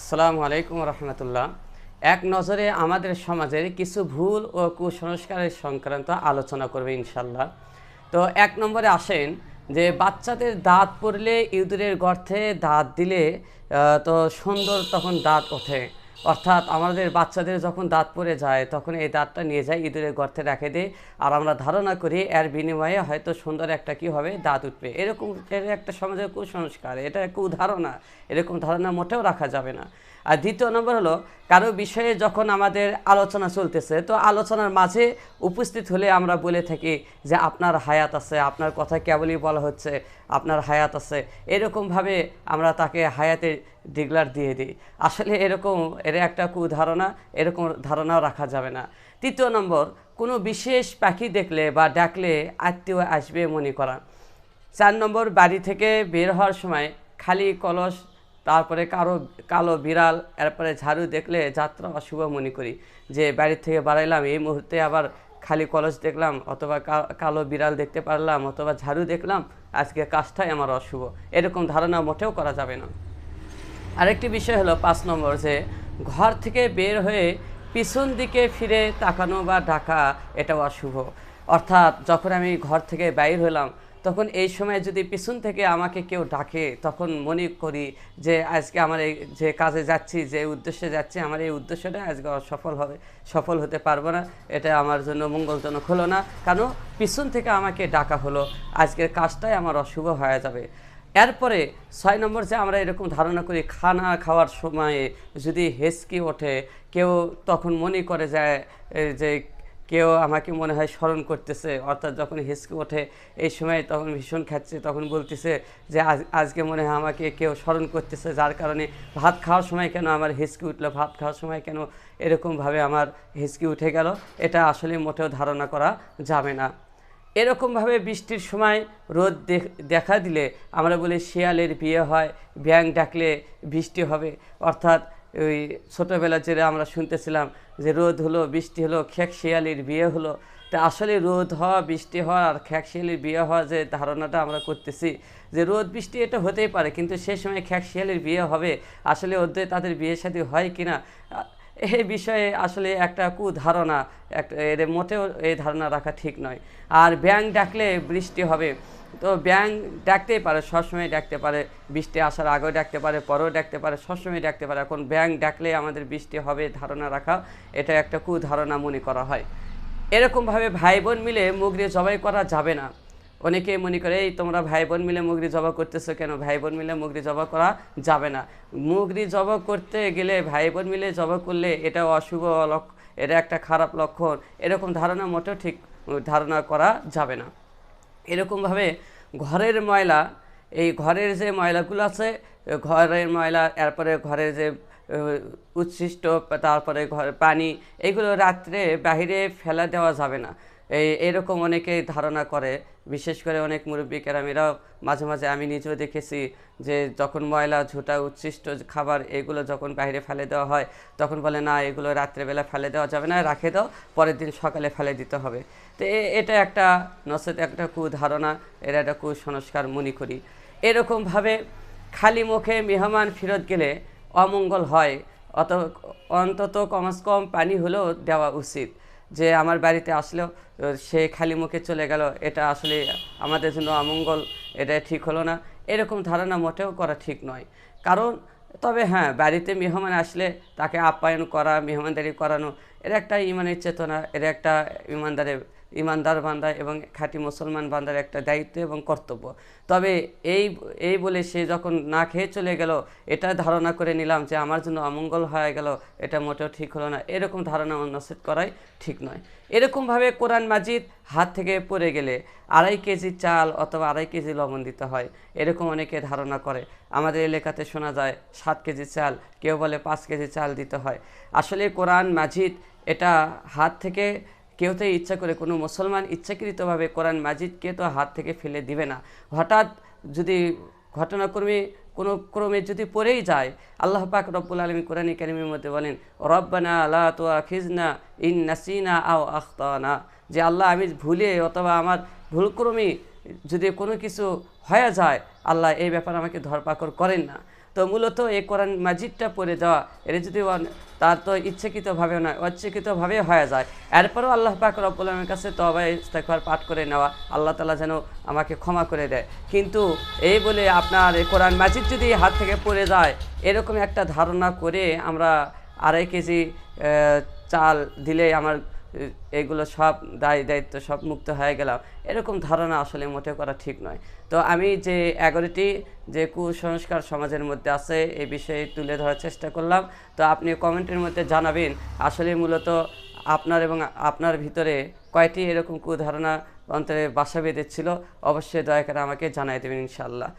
আসসালামু আলাইকুম রহমতুল্লাহ। এক নজরে আমাদের সমাজের কিছু ভুল ও কুসংস্কারের সংক্রান্ত আলোচনা করবে ইনশাল্লাহ তো এক নম্বরে আসেন যে বাচ্চাদের দাঁত পড়লে ইঁদুরের গর্থে দাঁত দিলে তো সুন্দর তখন দাঁত ওঠে। অর্থাৎ আমাদের বাচ্চাদের যখন দাঁত পড়ে যায়, তখন এই দাঁতটা নিয়ে যায়, ইঁদুরের গর্তে রেখে দেয়। আর আমরা ধারণা করি এর বিনিময়ে হয়তো সুন্দর একটা কি হবে, দাঁত উঠবে। এরকম এর একটা সমাজের কুসংস্কার, এটা একটা ধারণা এরকম ধারণা মোটেও রাখা যাবে না। আর দ্বিতীয় নম্বর হলো, কারও বিষয়ে যখন আমাদের আলোচনা চলতেছে, তো আলোচনার মাঝে উপস্থিত হলে আমরা বলে থাকি যে, আপনার হায়াত আছে, আপনার কথা কেবলই বলা হচ্ছে, আপনার হায়াত আছে। এরকমভাবে আমরা তাকে হায়াতের ডিগলার দিয়ে দিই। আসলে এরকম, এর একটা কুধারণা, এরকম ধারণাও রাখা যাবে না। তৃতীয় নম্বর, কোনো বিশেষ পাখি দেখলে বা ডাকলে আত্মীয় আসবে মনে করা। চার নম্বর, বাড়ি থেকে বের হওয়ার সময় খালি কলস তারপরে কারও কালো বিড়াল, এরপরে ঝাড়ু দেখলে যাত্রা অশুভ মনে করি। যে বাড়ির থেকে বাড়াইলাম, এই মুহূর্তে আবার খালি কলস দেখলাম, অথবা কালো বিড়াল দেখতে পারলাম, অথবা ঝাড়ু দেখলাম, আজকে কাজটাই আমার অশুভ। এরকম ধারণা মোটেও করা যাবে না। আরেকটি বিষয় হলো পাঁচ নম্বর যে, ঘর থেকে বের হয়ে পিছন দিকে ফিরে তাকানো বা ডাকা, এটাও অশুভ। অর্থাৎ যখন আমি ঘর থেকে বাইর হলাম তখন এই সময় যদি পিছন থেকে আমাকে কেউ ডাকে, তখন মনে করি যে আজকে আমার এই যে কাজে যাচ্ছি, যে উদ্দেশ্যে যাচ্ছি, আমার এই উদ্দেশ্যটা আজকে সফল হবে, সফল হতে পারব না। এটা আমার জন্য মঙ্গলজনক হলো না। কারণ পিছন থেকে আমাকে ডাকা হলো। আজকের কাজটাই আমার অশুভ হয়ে যাবে। এরপরে ছয় নম্বর যে আমরা এরকম ধারণা করি, খানা খাওয়ার সময়ে যদি হেসকি ওঠে, কেউ তখন মনে করে যায় যে কেউ আমাকে মনে হয় স্মরণ করতেছে। অর্থাৎ যখন হেসকি ওঠে, এই সময় তখন ভীষণ খাচ্ছে, তখন বলতেছে যে, আজ, আজকে মনে হয় আমাকে কেউ স্মরণ করতেছে, যার কারণে ভাত খাওয়ার সময় কেন আমার হেসকি উঠল, ভাত খাওয়ার সময় কেন এরকমভাবে আমার হেসকি উঠে গেল? এটা আসলে মোটেও ধারণা করা যাবে না। এরকমভাবে বৃষ্টির সময় রোদ দেখা দিলে আমরা বলি, শিয়ালের বিয়ে হয় ব্যাং ডাকলে বৃষ্টি হবে। অর্থাৎ ওই ছোটোবেলা যেটা আমরা শুনতেছিলাম যে রোদ হলো বৃষ্টি হলো খেক শিয়ালির বিয়ে হলো। তা আসলে রোদ হওয়া বৃষ্টি হওয়া আর খেক শিয়ালির বিয়ে হওয়া যে ধারণাটা আমরা করতেছি যে রোদ বৃষ্টি এটা হতেই পারে কিন্তু সেই সময় খেক শিয়ালির বিয়ে হবে আসলে ওদের তাদের বিয়ে সাথে হয় কিনা? আ, এই বিষয়ে আসলে একটা কুধারণা একটা এর মোটেও এই ধারণা রাখা ঠিক নয়। আর ব্যাং ডাকলে বৃষ্টি হবে তো ব্যাং ডাকতেই পারে, সবসময় ডাকতে পারে, বৃষ্টি আসার আগেও ডাকতে পারে, পরেও ডাকতে পারে, সবসময় ডাকতে পারে। এখন ব্যাং ডাকলে আমাদের বৃষ্টি হবে ধারণা রাখা, এটা একটা কুধারণা মনে করা হয়। এরকমভাবে ভাই বোন মিলে মুগরি জবাই করা যাবে না। অনেকে মনে করে, এই তোমরা ভাই বোন মিলে মুগরি জবা করতেছো কেন? ভাই বোন মিলে মুগরি জবা করা যাবে না। মুগরি জবা করতে গেলে ভাই বোন মিলে জবা করলে এটা অশুভ লক্ষ, এটা একটা খারাপ লক্ষণ। এরকম ধারণা মোটেও ঠিক, ধারণা করা যাবে না। এরকমভাবে ঘরের ময়লা, এই ঘরের যে ময়লাগুলো আছে, ঘরের ময়লা, এরপরে ঘরের যে উচ্ছিষ্ট, তারপরে ঘর, পানি, এগুলো রাত্রে বাহিরে ফেলা দেওয়া যাবে না। এই, এরকম অনেকেই ধারণা করে বিশেষ করে অনেক মুরব্বী কেরামিরাও মাঝে মাঝে আমি নিজেও দেখেছি যে যখন ময়লা, ঝুটা, উচ্ছিষ্ট খাবার এগুলো যখন বাইরে ফেলে দেওয়া হয়, তখন বলে, না, এগুলো রাত্রেবেলা ফেলে দেওয়া যাবে না, রাখে দাও, পরের দিন সকালে ফেলে দিতে হবে। তো এটা একটা নচেত একটা কুধারণা এটা একটা কুসংস্কার মনে করি। এরকমভাবে খালি মুখে মেহমান ফেরত গেলে অমঙ্গল হয়, অত, অন্তত কমস কম পানি হলেও দেওয়া উচিত। যে আমার বাড়িতে আসলেও সে খালি মুখে চলে গেল। এটা আসলে আমাদের জন্য অমঙ্গল এটা ঠিক হলো না। এরকম ধারণা মোটেও করা ঠিক নয়। কারণ, তবে হ্যাঁ বাড়িতে মেহমান আসলে তাকে আপ্যায়ন করা, মেহমানদারি করানো, এর একটা ইমানের চেতনা, এর একটা ইমানদারের ইমানদার বান্দা এবং খাঁটি মুসলমান বান্দার একটা দায়িত্ব এবং কর্তব্য। তবে এই এই বলে সে যখন না খেয়ে চলে গেল, এটা ধারণা করে নিলাম যে আমার জন্য অমঙ্গল হয়ে গেল, এটা মোটেও ঠিক হলো না। এরকম ধারণা অনুচ্ছেদ করাই ঠিক নয়। এরকমভাবে কোরআন মাজিদ হাত থেকে পড়ে গেলে আড়াই কেজি চাল অথবা আড়াই কেজি লবণ দিতে হয়। এরকম অনেকে ধারণা করে। আমাদের এলাকাতে শোনা যায়, সাত কেজি চাল, কেউ বলে পাঁচ কেজি চাল দিতে হয়। আসলে কোরআন মাজিদ এটা হাত থেকে কেউ তো ইচ্ছা করে কোনো মুসলমান ইচ্ছাকৃতভাবে কোরআন মাজিদকে তো হাত থেকে ফেলে দিবে না। হঠাৎ যদি ঘটনাক্রমে কোনো ক্রমে যদি পড়েই যায়, আল্লাহ পাক রব্বুল আলমী কোরআন কারিমের মধ্যে বলেন, রব্বানা আল্লাহ তো খিজনা ইন নাসিনা আও আখতানা। যে আল্লাহ, আমি ভুলে অথবা আমার ভুলক্রমে যদি কোনো কিছু হয়ে যায়, আল্লাহ এই ব্যাপারে আমাকে ধরপাকড় করেন না। তো মূলত এই কোরআন মাজিদটা পড়ে যাওয়া এটা যদি তার তো ইচ্ছাকৃতভাবে নয় অচ্ছাকৃতভাবে হয়ে যায়। এরপরও আল্লাহ পাক রব্বুল আলমের কাছে তবাই ইস্তেকবার পাঠ করে নেওয়া। আল্লাহ তালা যেন আমাকে ক্ষমা করে দেয়। কিন্তু এই বলে আপনার কোরআন মাজিদ যদি হাত থেকে পড়ে যায়, এরকম একটা ধারণা করে আমরা আড়াই কেজি চাল দিলে আমার এগুলো সব দায় দায়িত্ব সব মুক্ত হয়ে গেলাম। এরকম ধারণা আসলে মোটে করা ঠিক নয়। তো আমি যে এগারোটি যে কুসংস্কার সমাজের মধ্যে আছে এই বিষয়ে তুলে ধরার চেষ্টা করলাম। তো আপনি কমেন্টের মধ্যে জানাবেন, আসলে মূলত আপনার এবং আপনার ভিতরে কয়টি এরকম কুধারণা অন্তরে বাসা বেঁধেছিল? অবশ্যই দয়া করে আমাকে জানাই দেবেন ইনশাল্লাহ